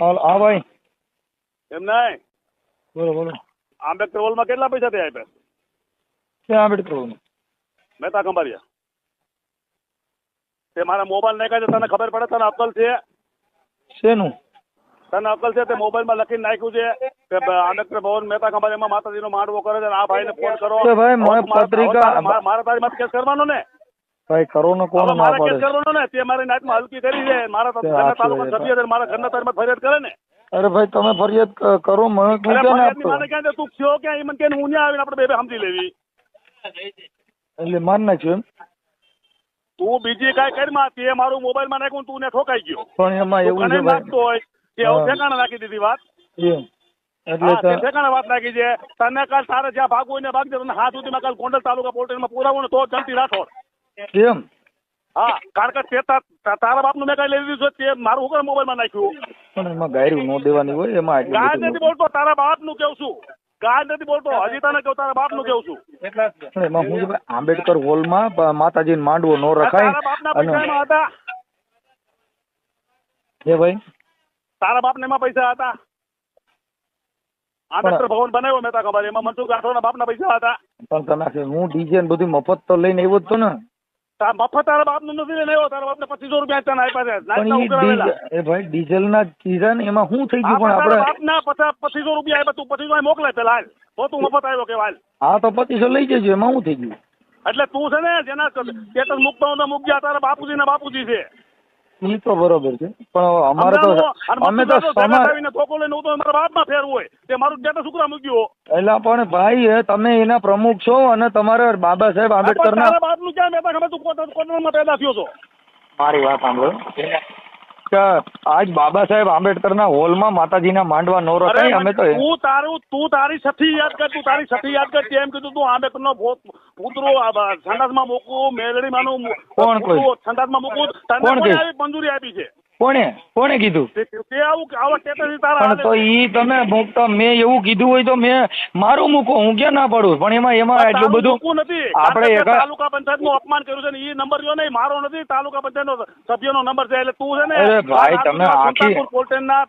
હા ભાઈ એમ નહીં બોલો બોલો આંબેડકર હોલમાં કેટલા પૈસા થયા આપ્યા ક્યાં આંબેડકર હોલમાં? મહેતા ખંભારિયા તે મારા મોબાઈલ નાખ્યા છે તને ખબર પડે તને અકલ છે શેનું તને અકલ છે તે મોબાઈલમાં લખીને નાખ્યું છે કે આંબેડકર ભવન મહેતા ખંભારિયામાં માતાજીનો માંડવો કરે છે આ ભાઈને ફોન કરો ભાઈ, મને પત્રિકા- મારે તારી માથે કેસ કરવાનો ને ભાઈ કરો ને કોણ ના પાડે? કરો ને તે મારી નાતમાં હલકી કરી છે. મારા તો તાલુકા સભ્ય છે મારા ઘરના તારી ફરિયાદ કરે ને. અરે ભાઈ તમે ફરિયાદ કરો મને અરે ક્યાં આપતો મને ક્યાં તું થયો ક્યાં? એમ મને કે હું ન્યા આવીને આપણે બે બે સમજી લેવી. એટલે માન નાખ્યું તું બીજી કાંઈ કરીમાં તે મારું મોબાઈલમાં નાખ્યું ને તું ને ઠોકાઈ ગયો. પણ એમાં એવું છે ભાઈ. લાગતો હોય કે હું. હા. ઠેકાણે નાખી દીધી વાત. એમ. એટલે તે ત- વાત નાખી છે. તને કાલ તારે જ્યાં ભાગવું હોય ને ભાગજે તને હાથ સુધીમાં કાલ ગોંડલ તાલુકા પોલીસમાં પુરાવો ને તો જલ્દી રાઠોડ. એમ? હા કારણ કે તે તારા બાપનું મેં કઈ લેવી લીધું છે તે મારું હું મોબાઈલમાં નાખ્યું. પણ એમાં ગાયરું ન દેવાની હોય એમાં ગાય નથી બોલતો તારા બાપનું કેવું છું? ગાય નથી બોલતો હજી તને કહું તારા બાપનું કેવું છું? એમાં હું આંબેડકર હોલમાં માતાજીનો માંડવો ન રખાય અને એ ભાઈ? તારા બાપને એમાં પૈસા હતા? આંબેડકર ભવન બનાવ્યો મેં તા ખબર એમાં મનસુખ રાઠોડના બાપના પૈસા હતા. પણ તમે હું ડીજે ને બધું મફત તો લઈને આવ્યો જ તો ને. મફત તારા નથી પચીસો રૂપિયા તને આપ્યા છે. ડીઝલ ભાઈ ડીઝલ ના ને એમાં શું થઈ ગયું? પણ પચાસ પચીસો રૂપિયા આપ્યા તું પચીસો મોકલે પેલા હાલ. તો તું મફત આવ્યો કે હાલ. હા તો પચીસો લઈ જજો એમાં શું થઈ ગયું? એટલે તું છે ને જેના સ્ટેટસ મૂકતો તો મૂકજે તારા બાપુજી ને બાપુજી છે. ઈ તો બરોબર છે. પણ અમારે તો અમે તો મારા બાપમાં ફેરવું હોય. તે મારું સ્ટેટસ ઉકરા મૂક્યો? એટલે પણ ભાઈ એ તમે એના પ્રમુખ છો અને તમારે બાબા સાહેબ આંબેડકર ના બાપનું ક્યાં મેં તો ખબર તું કોટ- પેદા થયો છો? મારી વાત સાંભળો. કે આજ બાબા સાહેબ આંબેડકર ના હોલમાં માતાજીના માંડવા નો રખાય અમે તો તું તારું તું તારી સઠી યાદ કર તું તારી સઠી યાદ કર તેમ કીધું તું આંબેડકર નો પુત્રો સંડાસમાં મૂકવું મેલડી માનું કોણ? સંડાસમાં મૂકવું તને મંજૂરી આપી છે કોણે? કોણે કીધું? પણ તો ઈ તમે મૂકતા મેં એવું કીધું હોય તો મેં મારું મૂકો હું ક્યાં ના પાડું? પણ એમાં એમાં એટલું બધું નથી. આપણે તાલુકા પંચાયતનું અપમાન કર્યું છે ને ઈ નંબર લ્યો નહીં મારો નથી તાલુકા પંચાયત નો સભ્ય નો નંબર છે એટલે તું છે ને અરે ભાઈ, તમે આખી- પોલટેન ના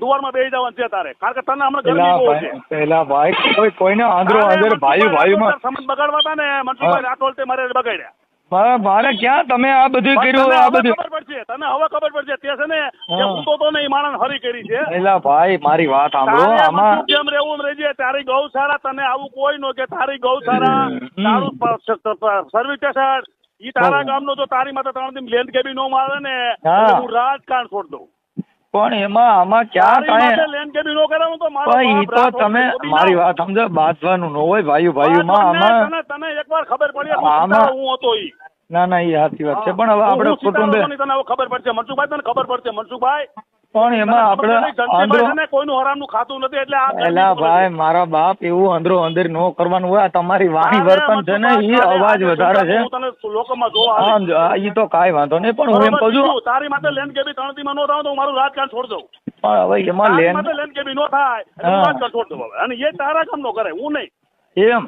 દુવારમાં બેસી જવાનું છે તારે. કારણ કે તને હમણાં ગરમી બહુ છે. પેલા ભાઈ કોઈ કોઈને આંધરો તારે ભાઈ ભાઈ માં સમજ બગાડવા હતા ને મનસુખભાઈ રાઠોડ તે મારે બગાડ્યા. મારે ક્યાં તમે આ બધું કર્યું આ બધું ખબર પડશે તને હવે ખબર પડશે તે છે ને કે હું તો નહીં માણસ હરી કરી છે એલા ભાઈ મારી વાત સાંભળો આમાં કેમ રહેવું રહેજે તારી ગૌશાળા તને આવું કોઈ નો કે તારી ગૌશાળા. તારું સર્વિસ સ્ટેશન ઈ તારા. ગામનો જો તારી માથે ત્રણ દિન લેન્ડ કેબી નો મારે ને હા. રાજકારણ છોડ દઉં પણ એમાં આમાં ક્યાં કાંઈ નો ઈ તો તમે મારી વાત સમજો બાંધવાનું ન હોય ભાઈઓ ભાઈ માં આમાં તને એકવાર ખબર પડી આમાં- હું હતો ઈ ના ના એ સાચી વાત છે. પણ હવે આપણે કુટુંબે તને ખબર પડશે. મનસુખભાઈ તને ખબર પડશે. મનસુખભાઈ પણ એમાં આપણે ને કોઈનું હરામનું ખાતું નથી એટલે એલા ભાઈ મારા બાપ એવું અંદરો અંદર નો કરવાનું હોય. તમારી વાણી વર્તન છે ને એ અવાજ વધારે છે. હા, ઈ તો કાંઈ વાંધો નહીં પણ હું એમ કહું છું તારી માટે લેન્ડ કેબી ત્રણ દીમાં નો થાય તો હું મારું રાજકારણ છોડ દઉં. પણ હવે એમાં તારી લેન માટે લેન્ડ કેબી નો થાય. રાજકારણ છોડ દઉં હવે. અને એ તારા કામ નો કરે હું નહીં. એમ.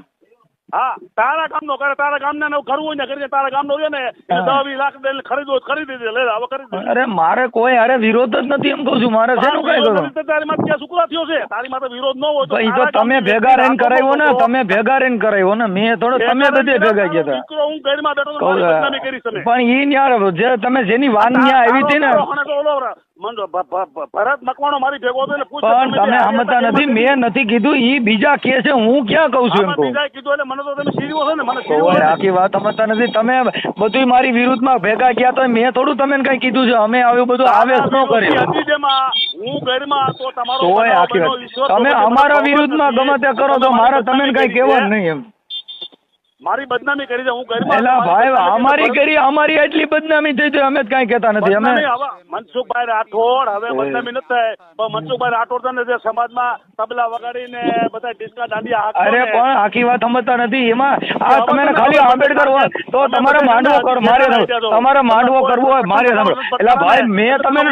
હા તારા કામ નો કરે તારા ગામ ને કરવું હોય ને કરીને તારા ગામ નો ને દસ વીસ લાખ તો ખરીદી દે લે હવે કરી દે. અરે મારે કોઈ અરે વિરોધ જ નથી એમ કહું છું મારે શેનું કઈ તો તારી માથે ક્યાં સુકરા થયો છે? તારી માથે વિરોધ ન હોય તો તમે ભેગા રહીને કરાવ્યો ને તમે ભેગા રહીને કરાવ્યો ને મેં થોડો તમે બધે ભેગા ગયા હતા. દીકરો હું ઘરમાં બેઠો કરી પણ ઈ ન્યા જે તમે જેની વાન ન્યા આવી હતી ને ભરત મકવાણો મારી ભેગો હતો પૂછ પણ તમે સમજતા નથી મેં નથી કીધું ઈ બીજા કે છે હું ક્યાં કહું છું એમ કીધું એટલે મને તો તમે સીરીઓ છો ને મને. આખી વાત સમજતા નથી તમે બધું મારી વિરુદ્ધમાં ભેગા ગયા તો મેં થોડું તમે કઈ કીધું છે અમે આવ્યું બધું આવેશ ન કરી હું ઘરમાં હતો તમારો આખી વાત તમે અમારા વિરુદ્ધમાં. ગમે તે કરો તો મારે તમે કઈ કહેવાનું નહીં એમ. મારી બદનામી કરી છે હું ગરીબ એલા ભાઈ અમારી કરી અમારી એટલી બદનામી થઈ છે અમે જ કઈ કહેતા નથી. અમે મનસુખભાઈ રાઠોડ હવે બદનામી નથી થાય. પણ મનસુખભાઈ રાઠોડ તને જે સમાજમાં તબલા વગાડીને બધા ડિસ્કા દાંડિયા અરે પણ આખી વાત સમજતા નથી. એમાં આ તમે ખાલી આંબેડકર હોય તો તમારે માંડવો કરો મારે તમારે માંડવો કરવો હોય મારે સાંભળો. એટલે ભાઈ મેં તમે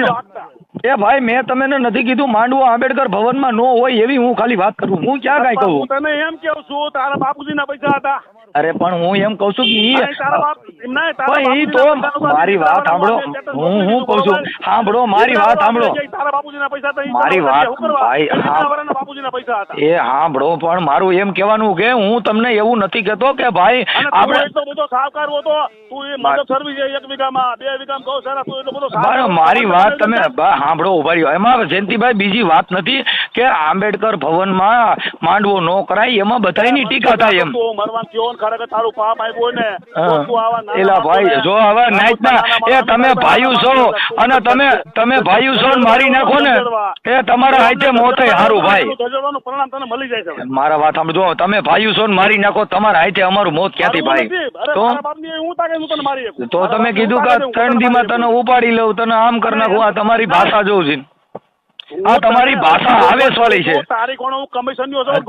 એ ભાઈ મેં તમને નથી કીધું માંડવો આંબેડકર ભવનમાં નો હોય એવી હું ખાલી વાત કરું. હું ક્યાં કઈ હું કહું? તને એમ કેવું છું તારા બાપુજીના પૈસા હતા. અરે પણ હું એમ કઉ છું કે પણ ઈ તો મારી વાત સાંભળો. હું હું કઉ છું સાંભળો મારી વાત સાંભળો. મારી વાત? ભાઈ, એ સાંભળો પણ મારું એમ કહેવાનું કે હું તમને એવું નથી કહેતો કે ભાઈ આપણે મારી વાત તમે સાંભળો ઊભા રહ્યો. એમાં જયંતિભાઈ બીજી વાત નથી કે આંબેડકર ભવનમાં માંડવો ન કરાય એમાં બધાની ટીકા થાય એમ. ખરેખર તારું પાપ આવ્યું ને એલા ભાઈ જો હવે નાઈટના એ તમે ભાઈઓ છો અને તમે તમે ભાઈઓ છો ને મારી નાખો ને એ તમારા હાથે મોતે હારું ભાઈ. પરિણામ તને મળી જાય છે મારા વાત સાંભળજો તમે ભાઈઓ છો ને મારી નાખો તમારા હાથે અમારું મોત ક્યાંથી ભાઈ? તો. તો તમે કીધું કે ત્રણ દીમાં તને ઉપાડી લઉં તને આમ કરી નાખું આ તમારી ભાષા જોઉં છે. આ તમારી ભાષા ભાષા આવેશવાળી છે.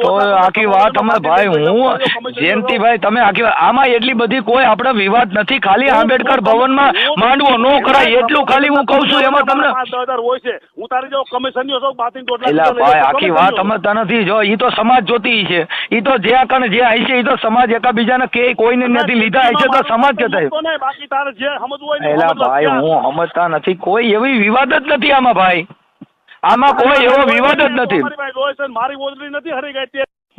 તો આખી વાત અમે ભાઈ હું જયંતિભાઈ તમે આખી આમાં એટલી બધી કોઈ આપણે વિવાદ નથી. ખાલી આંબેડકર ભવનમાં માંડવો નો કરાય એટલું ખાલી હું કહું છું. એમાં તમને એલા ભાઈ આખી વાત અમે નથી જો ઈ તો સમાજ જોતી છે. ઈ તો જે કણ જે આવી છે ઈ તો સમાજ એકાબીજાને કે કોઈને નથી લીધા. છે તો સમાજ કે થાય તો નહીં, બાકી તારે જે સમજવું હોય ને એલા ભાઈ હું સમજતા નથી. કોઈ એવી વિવાદ જ નથી આમાં ભાઈ. આમાં કોઈ એવો વિવાદ જ નથી. મારી ઓજરી નથી હરી ગઈ.